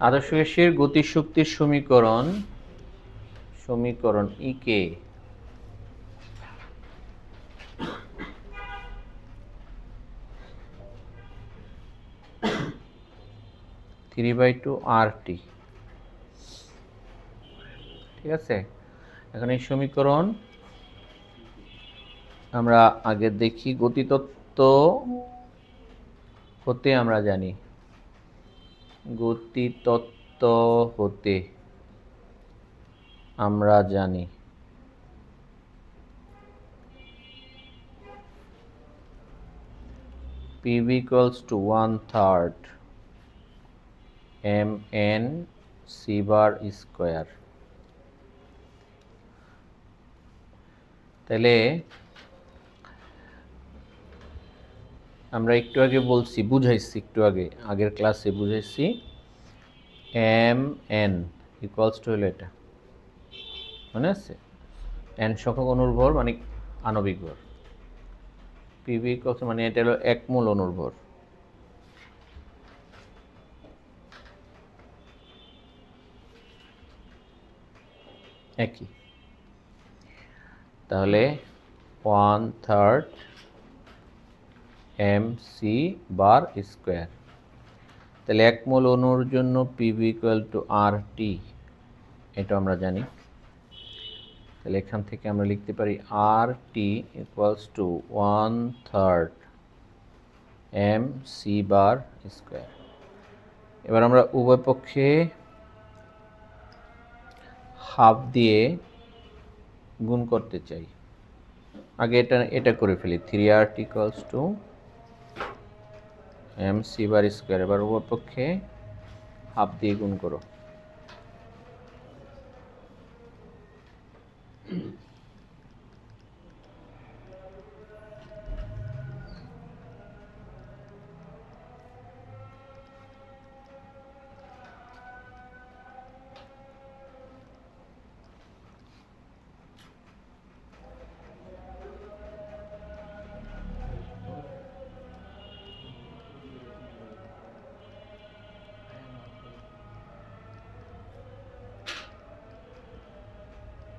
আদর্শ গ্যাসের গতিশক্তির সমীকরণ সমীকরণ EK three by two R T ঠিক আছে? এখন এই সমীকরণ আমরা আগে দেখি গতিতত্ত্ব হতে আমরা জানি। গতিতত্ত্ব হতে আমরা জানি PV equals to one third m n c bar square তাহলে আমরা একটু আগে বলছি, বুঝাইছি একটু আগে, আগের ক্লাসে বুঝাইছি, এম, এন ইকুয়ালস টু হলো এটা। মনে আছে? এন সংখ্যক অনুর্ভর মানে আণবিক ভর। পিভি ইকুয়ালস মানে এটা হলো এক মূল অনুর্ভর একই। তাহলে one third M C bar square. তাহলে এক মোল অণুর জন্য PV equal to R T, এটা আমরা জানি। তাহলে এখান থেকে আমরা লিখতে পারি R T equals to one third M C bar square. এবার আমরা উভয় পক্ষে হাফ দিয়ে গুণ করতে চাই। আগে এটা এটা করে ফেলি। Three R T equals to M C bar square এবার উভয় পক্ষে হাফ দিয়ে গুণ করো।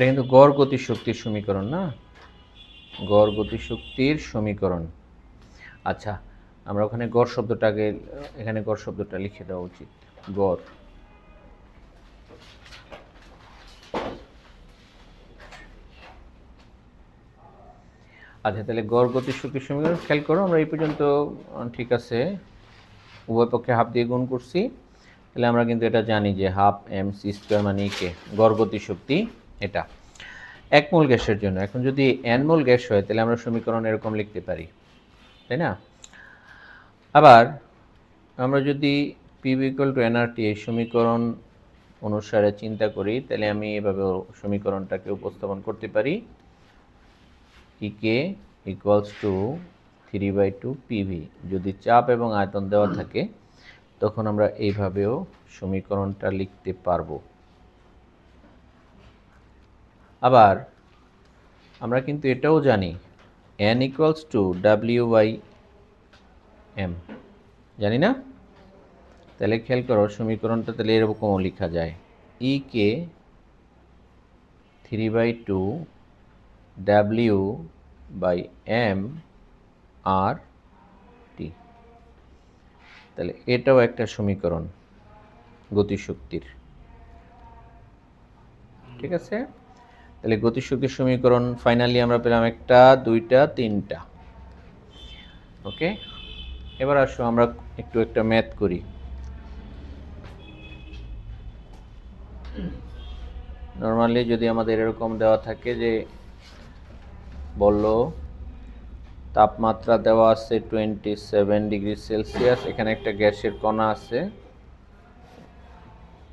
এটা কিন্তু গড় গতি শক্তির সমীকরণ না? গড় গতি শক্তির সমীকরণ। আচ্ছা আমরা ওখানে গড় শব্দটাকে, এখানে গড় শব্দটা লিখে দেওয়া উচিত। গড়। আচ্ছা তাহলে গড় গতি শক্তির সমীকরণ খেয়াল করো, আমরা এই পর্যন্ত ঠিক আছে। উভয় পক্ষে হাফ দিয়ে গুণ করছি। তাহলে আমরা কিন্তু এটা জানি যে হাফ এম সি স্কোয়ার মানে কে? গড় গতি শক্তি। এটা। এক মোল গ্যাসের জন্য। এখন যদি এন মোল গ্যাস হয়, তাহলে আমরা সমীকরণ এরকম লিখতে পারি। তাই না? আবার আমরা যদি পিভি ইকুয়াল টু এনআরটি এই সমীকরণ অনুসারে চিন্তা করি, তাহলে আমি এভাবে সমীকরণটাকে উপস্থাপন করতে পারি। EK equals to three by two PV যদি চাপ এবং আয়তন দেওয়া থাকে, তখন আমরা এইভাবেও সমীকরণটা লিখতে পারব। আবার আমরা কিন্তু এটাও জানি N equals to W by M জানি না? তাহলে খেয়াল করো, সমীকরণটা তাহলে এরকমও লেখা যায়। E K three by two W by M R T তাহলে এটাও একটা সমীকরণ, গতিশক্তির। ঠিক আছে? তাহলে গতিশক্তির সমীকরণ ফাইনালি আমরা পেলাম একটা, দুইটা, তিনটা। ওকে এবার আসো আমরা একটু একটা ম্যাথ করি। নর্মালি যদি আমাদের এরকম দেওয়া থাকে যে বলল তাপমাত্রা দেওয়া আছে টোয়েন্টি সেভেন ডিগ্রি সেলসিয়াস এখানে একটা গ্যাসের কণা আছে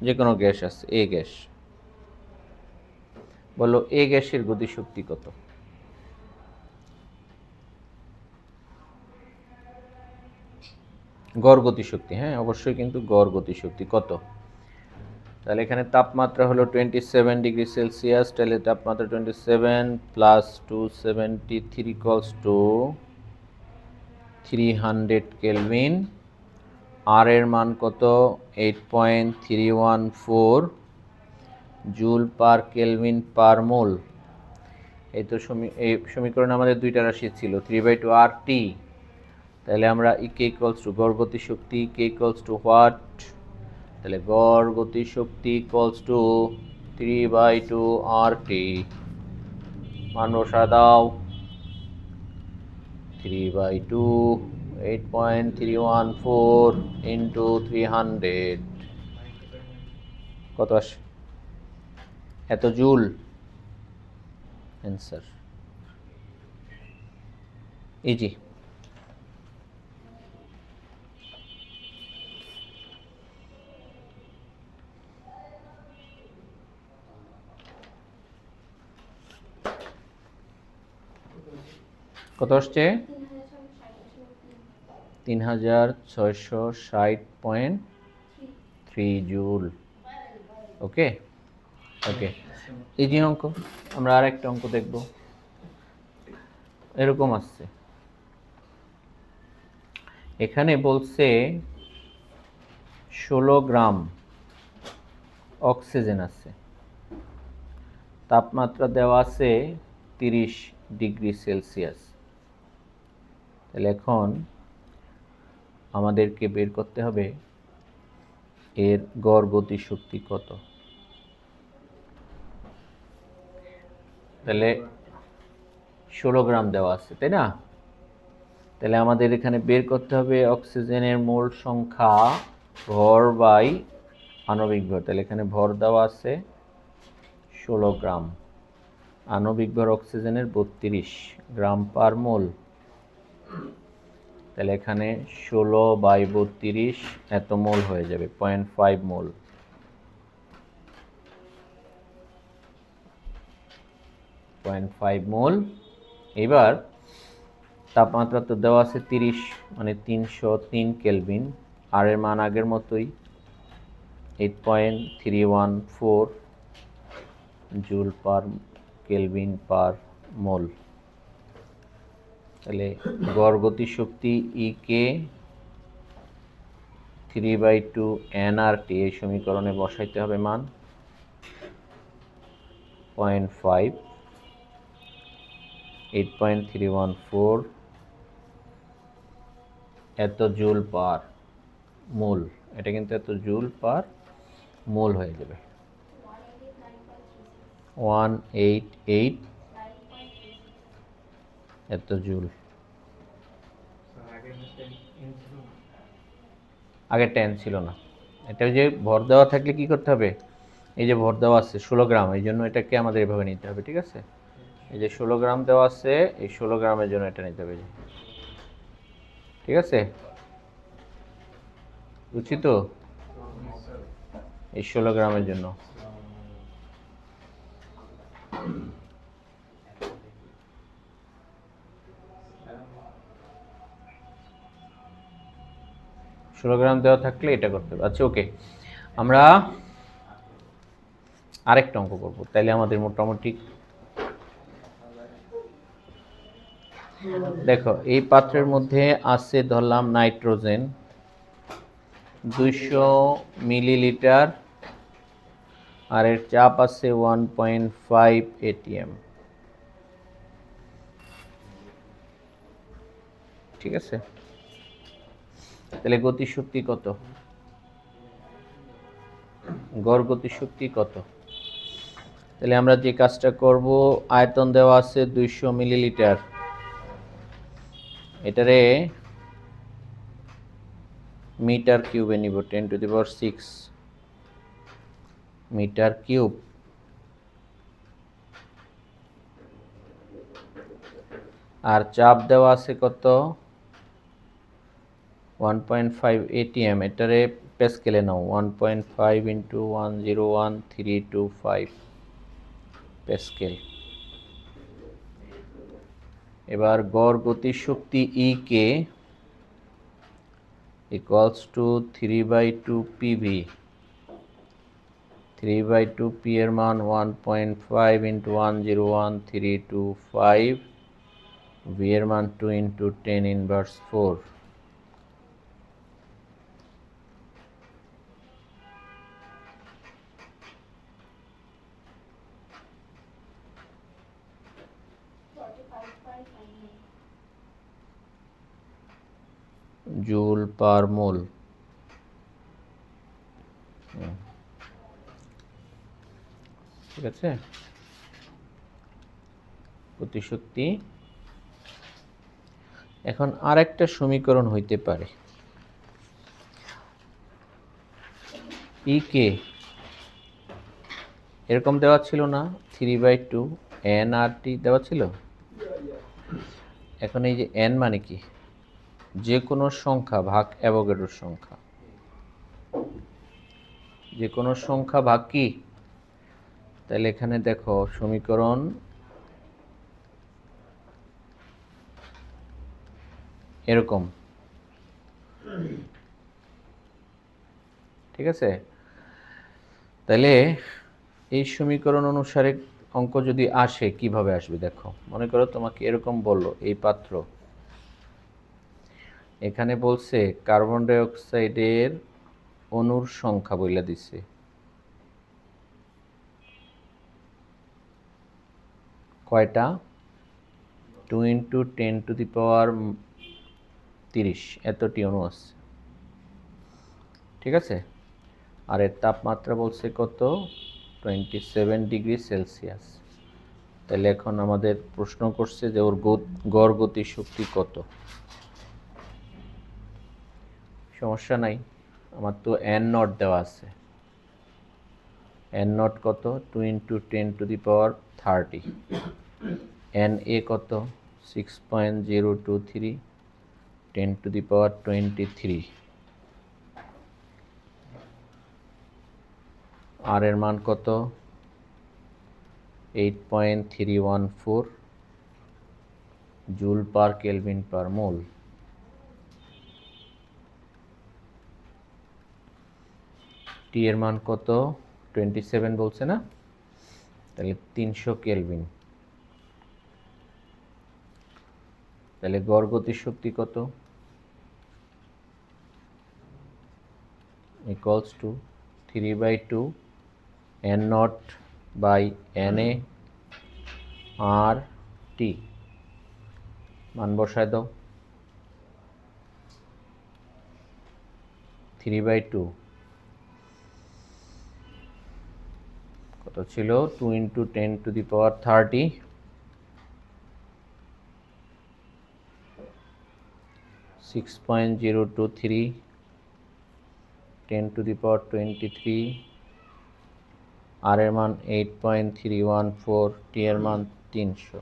যে কোনো গ্যাস আছে এ গ্যাস। বলল, এ গ্যাসের গতিশক্তি কত? গড় গতিশক্তি হ্যাঁ অবশ্যই কিন্তু গড় গতিশক্তি কত? তাহলে এখানে তাপমাত্রা হলো টোয়েন্টি সেভেন ডিগ্রি সেলসিয়াস তাহলে তাপমাত্রা twenty seven plus two seventy three equals to three hundred kelvin R এর মান কত? Eight point three one four joule per kelvin per mole. এই তো এই সমীকরণে আমাদের দুইটা রাশি ছিল three by two R T তাহলে আমরা ই কে ইকলস টু গড় শক্তি কে ইকলস টু হোয়াট তাহলে গড় গতি শক্তি equals to three by two R T মান বসা দাও। Three by two eight point three one four into three hundred কত আসে? এত জুল? অ্যান্সার ইজি কত আসছে? তিন হাজার ছয়শো ষাট point three joule. Okay okay এই যে অঙ্ক, আমরা আর একটা অঙ্ক দেখব। এরকম আসছে। এখানে বলছে ষোলো গ্রাম অক্সিজেন আছে। তাপমাত্রা দেওয়া আছে তিরিশ ডিগ্রি সেলসিয়াস। তাহলে এখন আমাদেরকে বের করতে হবে, এর গড় গতি শক্তি কত? তাহলে ষোলো গ্রাম দেওয়া আছে, তাই না? তাহলে আমাদের এখানে বের করতে হবে অক্সিজেনের মোল সংখ্যা ভর বাই আণবিক ভর। তাহলে এখানে ভর দেওয়া আছে ষোলো গ্রাম। আণবিক ভর অক্সিজেনের বত্রিশ গ্রাম পার মোল। তাহলে এখানে ষোলো বাই বত্রিশ এত মোল হয়ে যাবে, point five mole. Point five mole. এবার তাপমাত্রা তো দেওয়া আছে তিরিশ মানে তিনশো তিন কেলভিন। আর এর মান আগের মতোই eight point three one four joule per kelvin per mole. তাহলে গড় গতি শক্তি E K three by two N R T এই সমীকরণে বসাইতে হবে মান। Point five. Eight point three one four এত জুল পার, মোল, এটা কিন্তু এত জুল পার, মোল হয়ে যাবে। ওয়ান এইট এইট এত জুল। আগে টেন ছিল না। এটা যে ভর দেওয়া থাকলে কি করতে হবে? এই যে ভর দেওয়া আছে, ষোলো গ্রাম, এই জন্য এটাকে আমাদের এভাবে নিতে হবে, ঠিক আছে? এই যে ষোলো গ্রাম দেওয়া আছে, এই ষোলো গ্রামের জন্য এটা নিতে হবে ঠিক আছে? বুঝছি তো? এই ষোলো গ্রামের জন্য। ষোলো গ্রাম দেওয়া থাকলে এটা করতে হবে। আচ্ছা ওকে আমরা আরেকটা অঙ্ক করব। তাইলে আমাদের মোটামুটি দেখো, এই পাত্রের মধ্যে আছে ধরলাম নাইট্রোজেন। দুইশো মিলিলিটার, আর এর চাপ আছে ওয়ান পয়েন্ট ফাইভ এটিএম। ঠিক আছে? তাহলে গতিশক্তি কত? গড় গতিশক্তি কত? তাহলে আমরা যে কাজটা করব, আয়তন দেওয়া আছে দুইশো মিলিলিটার। এটারে মিটার কিউবে নিব, ten to the power six metre cube. আর চাপ দেওয়া আছে কত? One point five ATM. এটারে পেস্কেলে নাও। One point five into one zero one three two five pascal. এবার গড় গতিশক্তি E K equals to three by two PV three by two P এর মান one point five into one zero one three two five V এর মান two into ten inverse four joule per mole. ঠিক আছে? গতিশক্তি এখন আর একটা সমীকরণ হইতে পারে। ই কে এরকম দেওয়া ছিল না? Three by two N R T দেওয়া ছিল? এখন এই যে এন মানে কি? যে কোনো সংখ্যা ভাগ অ্যাভোগাড্রোর সংখ্যা। যে কোনো সংখ্যা ভাগ কি? তাহলে এখানে দেখো সমীকরণ এরকম। ঠিক আছে? তাহলে এই সমীকরণ অনুসারে অঙ্ক যদি আসে, কীভাবে আসবে দেখো? মনে করো তোমাকে এরকম বলল, এই পাত্র। এখানে বলছে, কার্বন ডাই অক্সাইডের অণুর সংখ্যা বইলা দিছে। কয়টা? Two into ten to the power তিরিশ। এতটি অণু আছে। ঠিক আছে? আর এর তাপমাত্রা বলছে কত? টোয়েন্টি সেভেন ডিগ্রি সেলসিয়াস তাহলে এখন আমাদের প্রশ্ন করছে যে ওর গড় গতি শক্তি কত? সমস্যা নাই। আমার তো এন নট দেওয়া আছে। এন নট কত? Two into ten to the power thirty N A কত? Six point zero two three ten to the power twenty three R এর মান কত? Eight point three one four joule per kelvin per mole T এর মান কত? Twenty seven বলছে না? তাহলে তিনশো কেলভিন তাহলে গড় গতির শক্তি কত? Equals to three by two N naught by N A R T মান বসায় দাও। থ্রি বাই টু ছিল two into ten to the power thirty six point zero two three ten to the power twenty three R এর মান eight point three one four T এর মান তিনশো।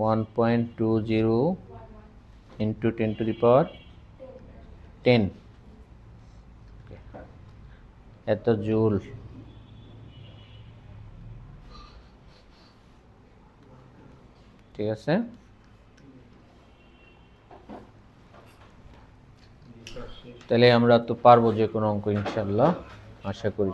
One point two zero into ten to the power ten এত joule. ঠিক আছে? তাহলে আমরা তো পারব যে কোনো অঙ্ক, ইনশাল্লাহ। আশা করি।